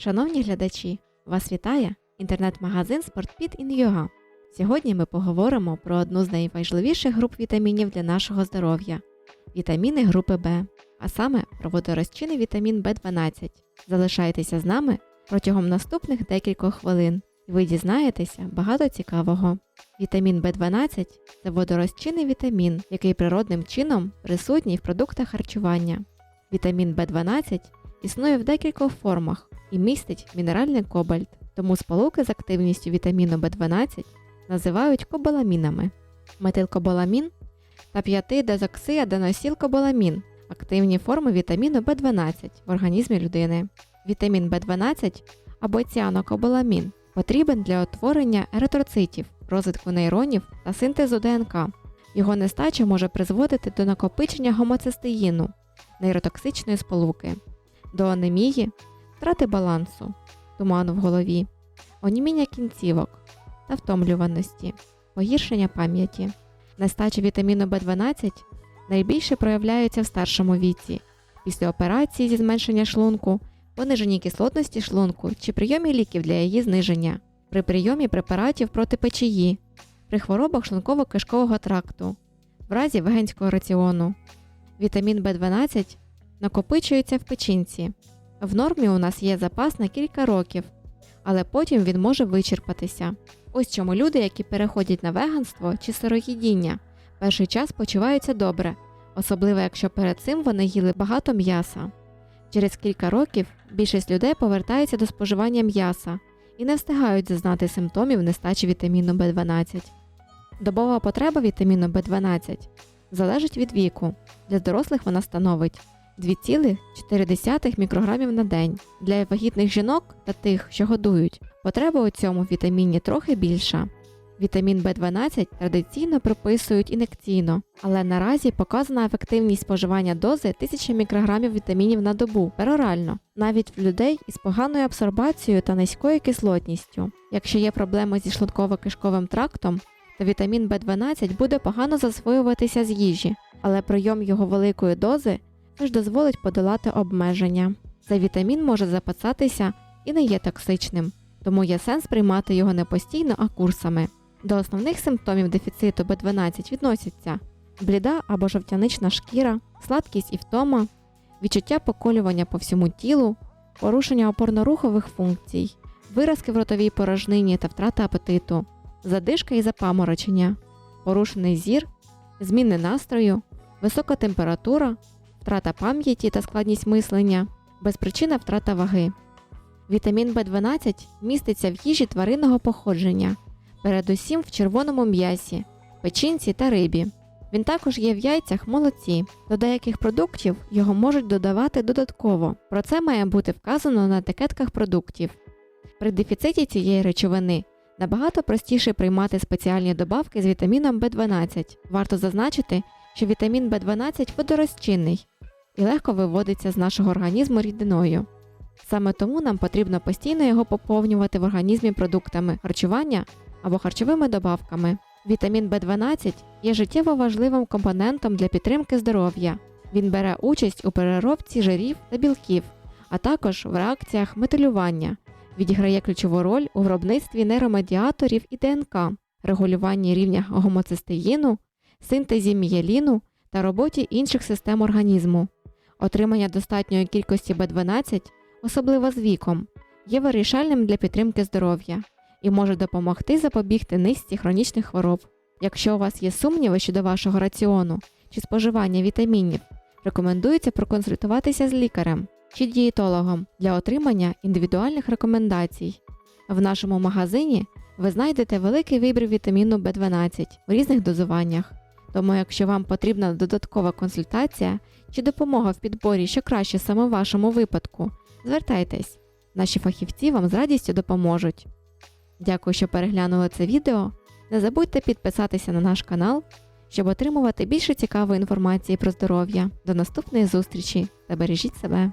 Шановні глядачі, вас вітає інтернет-магазин SportPit.in.ua. Сьогодні ми поговоримо про одну з найважливіших груп вітамінів для нашого здоров'я вітаміни групи В, а саме про водорозчинний вітамін В12. Залишайтеся з нами протягом наступних декількох хвилин, і ви дізнаєтеся багато цікавого. Вітамін В12 це водорозчинний вітамін, який природним чином присутній в продуктах харчування. Вітамін В12 існує в декількох формах і містить мінеральний кобальт, тому сполуки з активністю вітаміну В12 називають кобаламінами. Метилкобаламін та 5-дезоксиаденосілкобаламін – активні форми вітаміну В12 в організмі людини. Вітамін В12 або ціанокобаламін потрібен для утворення еритроцитів, розвитку нейронів та синтезу ДНК. Його нестача може призводити до накопичення гомоцистеїну, нейротоксичної сполуки, до анемії, втрати балансу, туману в голові, оніміння кінцівок та втомлюваності, погіршення пам'яті. Нестача вітаміну В12 найбільше проявляється в старшому віці, після операції зі зменшення шлунку, пониженні кислотності шлунку чи прийомі ліків для її зниження, при прийомі препаратів проти печії, при хворобах шлунково-кишкового тракту, в разі вегенського раціону. Вітамін В12 накопичується в печінці. В нормі у нас є запас на кілька років, але потім він може вичерпатися. Ось чому люди, які переходять на веганство чи сироїдіння, перший час почуваються добре, особливо якщо перед цим вони їли багато м'яса. Через кілька років більшість людей повертається до споживання м'яса і не встигають зазнати симптомів нестачі вітаміну В12. Добова потреба вітаміну В12 залежить від віку. Для дорослих вона становить 2,4 мікрограмів на день. Для вагітних жінок та тих, що годують, потреба у цьому вітаміні трохи більша. Вітамін В12 традиційно прописують ін'єкційно, але наразі показана ефективність споживання дози 1000 мікрограмів вітамінів на добу перорально, навіть в людей із поганою абсорбацією та низькою кислотністю. Якщо є проблеми зі шлунково-кишковим трактом, то вітамін В12 буде погано засвоюватися з їжі, але прийом його великої дози теж дозволить подолати обмеження. Цей вітамін може запасатися і не є токсичним, тому є сенс приймати його не постійно, а курсами. До основних симптомів дефіциту В12 відносяться бліда або жовтянична шкіра, сладкість і втома, відчуття поколювання по всьому тілу, порушення опорно-рухових функцій, виразки в ротовій порожнині та втрата апетиту, задишка і запаморочення, порушений зір, зміни настрою, висока температура, втрата пам'яті та складність мислення, безпричинна втрата ваги. Вітамін В12 міститься в їжі тваринного походження, передусім в червоному м'ясі, печінці та рибі. Він також є в яйцях молоці. До деяких продуктів його можуть додавати додатково. Про це має бути вказано на етикетках продуктів. При дефіциті цієї речовини набагато простіше приймати спеціальні добавки з вітаміном В12. Варто зазначити, що вітамін В12 водорозчинний і легко виводиться з нашого організму рідиною. Саме тому нам потрібно постійно його поповнювати в організмі продуктами харчування або харчовими добавками. Вітамін В12 є життєво важливим компонентом для підтримки здоров'я. Він бере участь у переробці жирів та білків, а також в реакціях метилювання, відіграє ключову роль у виробництві нейромедіаторів і ДНК, регулюванні рівня гомоцистеїну, синтезі мієліну та роботі інших систем організму. Отримання достатньої кількості В12, особливо з віком, є вирішальним для підтримки здоров'я і може допомогти запобігти низці хронічних хвороб. Якщо у вас є сумніви щодо вашого раціону чи споживання вітамінів, рекомендується проконсультуватися з лікарем чи дієтологом для отримання індивідуальних рекомендацій. В нашому магазині ви знайдете великий вибір вітаміну В12 у різних дозуваннях. Тому, якщо вам потрібна додаткова консультація чи допомога в підборі, що краще саме в вашому випадку, звертайтесь, наші фахівці вам з радістю допоможуть. Дякую, що переглянули це відео. Не забудьте підписатися на наш канал, щоб отримувати більше цікавої інформації про здоров'я. До наступної зустрічі та бережіть себе!